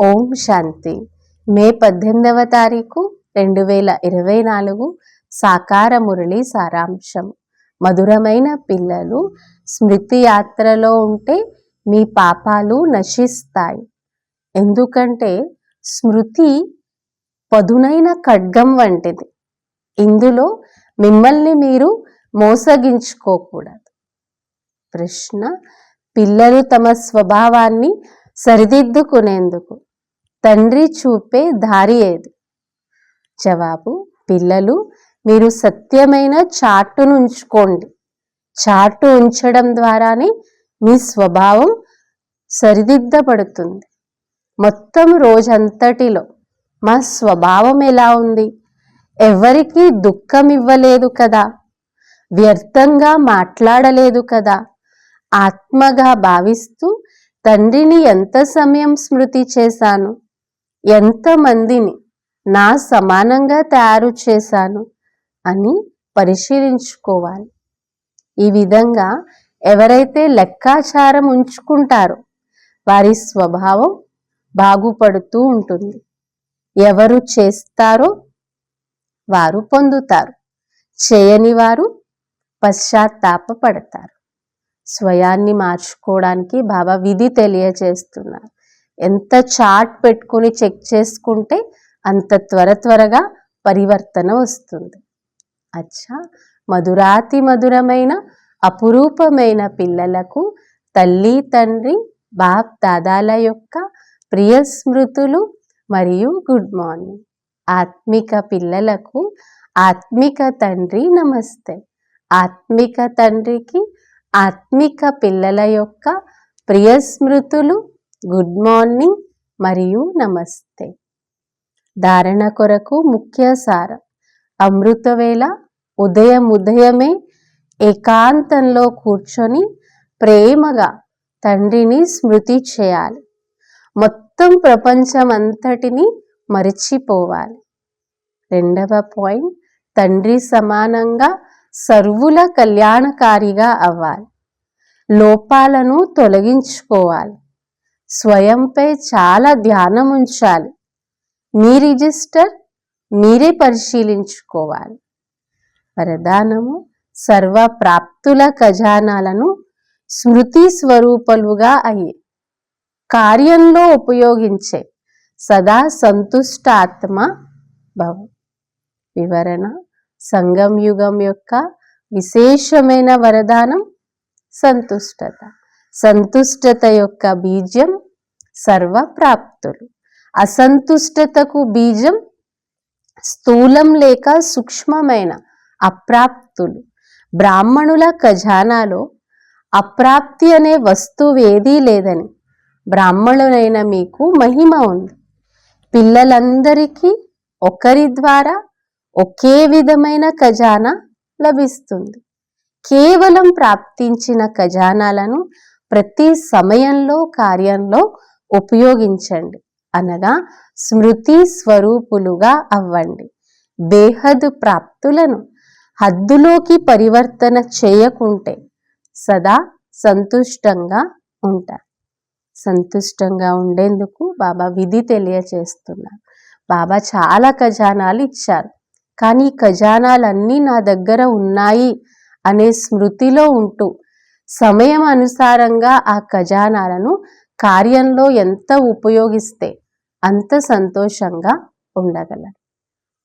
ఓం శాంతి. మే పద్దెనిమిదవ తారీఖు రెండు వేల ఇరవై నాలుగు సాకార మురళి సారాంశం. మధురమైన పిల్లలు స్మృతి యాత్రలో ఉంటే మీ పాపాలు నశిస్తాయి. ఎందుకంటే స్మృతి పదునైన ఖడ్గం వంటిది. ఇందులో మిమ్మల్ని మీరు మోసగించుకోకూడదు. ప్రశ్న పిల్లలు తమ స్వభావాన్ని సరిదిద్దుకునేందుకు తండ్రి చూపే దారి ఏది? జవాబు పిల్లలు మీరు సత్యమైన చాటును ఉంచుకోండి చాటు ఉంచడం ద్వారానే మీ స్వభావం సరిదిద్దబడుతుంది. మొత్తం రోజంతటిలో మా స్వభావం ఎలా ఉంది? ఎవరికీ దుఃఖం ఇవ్వలేదు కదా? వ్యర్థంగా మాట్లాడలేదు కదా? ఆత్మగా భావిస్తూ తండ్రిని ఎంత సమయం స్మృతి చేశాను? ఎంతమందిని నా సమానంగా తయారు చేశాను అని పరిశీలించుకోవాలి. ఈ విధంగా ఎవరైతే లెక్కాచారం ఉంచుకుంటారో వారి స్వభావం బాగుపడుతూ ఉంటుంది. ఎవరు చేస్తారో వారు పొందుతారు. చేయని వారు పశ్చాత్తాపడతారు స్వయాన్ని మార్చుకోవడానికి బాబా విధి తెలియజేస్తున్నారు. ఎంత చాట్ పెట్టుకుని చెక్ చేసుకుంటే అంత త్వర త్వరగా పరివర్తన వస్తుంది. అచ్చా! మధురాతి మధురమైన అపురూపమైన పిల్లలకు తల్లి తండ్రి బాప్ దాదాల యొక్క ప్రియ స్మృతులు మరియు గుడ్ మార్నింగ్. ఆత్మిక పిల్లలకు ఆత్మిక తండ్రి నమస్తే. ఆత్మిక తండ్రికి ఆత్మిక పిల్లల యొక్క ప్రియ స్మృతులు గుడ్ మార్నింగ్ మరియు నమస్తే. ధారణ కొరకు ముఖ్య సారం అమృతవేళ ఉదయం ఉదయమే ఏకాంతంలో కూర్చొని ప్రేమగా తండ్రిని స్మృతి చేయాలి. మొత్తం ప్రపంచం అంతటిని మరిచిపోవాలి. రెండవ పాయింట్ తండ్రి సమానంగా సర్వుల కళ్యాణకారిగా అవ్వాలి. లోపాలను తొలగించుకోవాలి. స్వయంపై చాలా ధ్యానం ఉంచాలి. మీ రిజిస్టర్ మీరే పరిశీలించుకోవాలి. వరదానము సర్వ ప్రాప్తుల ఖజానాలను స్మృతి స్వరూపలుగా అయ్యి కార్యంలో ఉపయోగించే సదా సంతుష్టాత్మ భవ. వివరణ సంగం యుగం యొక్క విశేషమైన వరదానం సంతుష్టత. సంతుష్టత యొక్క బీజం సర్వప్రాప్తులు. అసంతుష్టతకు బీజం స్థూలం లేక సూక్ష్మమైన అప్రాప్తులు. బ్రాహ్మణుల ఖజానాలో అప్రాప్తి అనే వస్తువేదీ లేదని బ్రాహ్మణులైన మీకు మహిమ ఉంది. పిల్లలందరికీ ఒకరి ద్వారా ఒకే విధమైన ఖజానా లభిస్తుంది. కేవలం ప్రాప్తించిన ఖజానాలను ప్రతి సమయంలో కార్యంలో ఉపయోగించండి. అనగా స్మృతి స్వరూపులుగా అవ్వండి. బేహదు ప్రాప్తులను హద్దులోకి పరివర్తన చేయకుంటే సదా సంతుష్టంగా ఉంటారు. సంతుష్టంగా ఉండేందుకు బాబా విధి తెలియచేస్తున్నారు. బాబా చాలా ఖజానాలు ఇచ్చారు. కానీ ఖజానాలన్నీ నా దగ్గర ఉన్నాయి అనే స్మృతిలో ఉంటూ సమయం అనుసారంగా ఆ ఖజానాలను కార్యంలో ఎంత ఉపయోగిస్తే అంత సంతోషంగా ఉండగలరు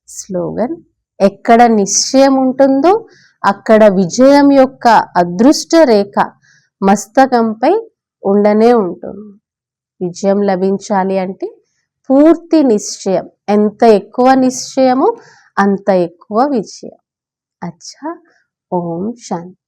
స్లోగన్ ఎక్కడ నిశ్చయం ఉంటుందో అక్కడ విజయం యొక్క అదృష్ట రేఖ మస్తకంపై ఉండనే ఉంటుంది. విజయం లభించాలి అంటే పూర్తి నిశ్చయం. ఎంత ఎక్కువ నిశ్చయమో అంత ఎక్కువ విజయం. అచ్చా ఓం శాంతి.